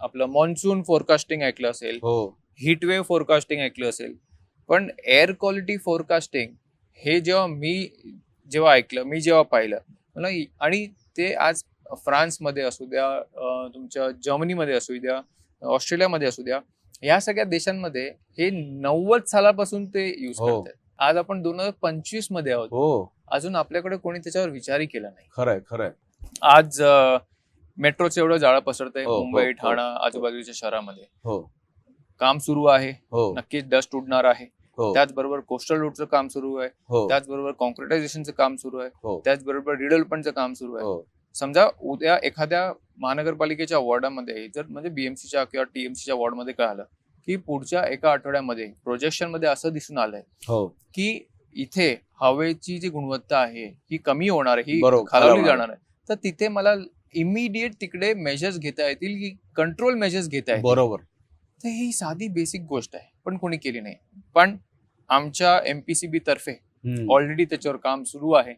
आपलं monsoon forecasting ऐकलं असेल हो. हिटवेव्ह फोरकास्टिंग ऐकलं असेल पण एअर क्वालिटी फोरकास्टिंग हे जेव्हा मी जेव्हा ऐकलं मी जेव्हा पाहिलं मला आणि ते आज फ्रान्समध्ये असू द्या तुमच्या जर्मनीमध्ये असू द्या ऑस्ट्रेलियामध्ये असू द्या या सगळ्या देशांमध्ये हे नव्वद सालापासून ते युज हो. करतात आज आपण दोन हजार पंचवीसमध्ये आहोत. हो. अजून आपल्याकडे कोणी त्याच्यावर विचारही केला नाही. खरंय खरंय. आज मेट्रोचं एवढं जाळं पसरतंय हो, हो, मुंबई हो. ठाणा आजूबाजूच्या शहरामध्ये. हो. काम सुरू आहे. हो. नक्कीच डस्ट उडणार आहे. हो. त्याचबरोबर कोस्टल रूटचं काम सुरू आहे. हो. त्याचबरोबर कॉन्क्रिटायझेशनचं काम सुरू आहे. हो. त्याचबरोबर रिडेव्हलपमेंटचं काम सुरू आहे. हो. समजा उद्या एखाद्या महानगरपालिकेच्या वॉर्डामध्ये जर म्हणजे बीएमसीच्या किंवा टीएमसीच्या वॉर्डमध्ये कळालं की पुढच्या एका आठवड्यामध्ये प्रोजेक्शनमध्ये असं दिसून आलंय हो. की इथे हवेची जी गुणवत्ता आहे ही कमी होणार आहे ही बरोबर, खालावली खालावणार. जाणार आहे. तर तिथे मला इमिडिएट तिकडे मेजर्स घेता येतील की कंट्रोल मेजर्स घेता येतील? बरोबर. तर ही साधी बेसिक गोष्ट आहे पण कोणी केली नाही. पण आमच्या एमपीसीबी तर्फे. ऑलरेडी त्याच्यावर काम सुरू आहे.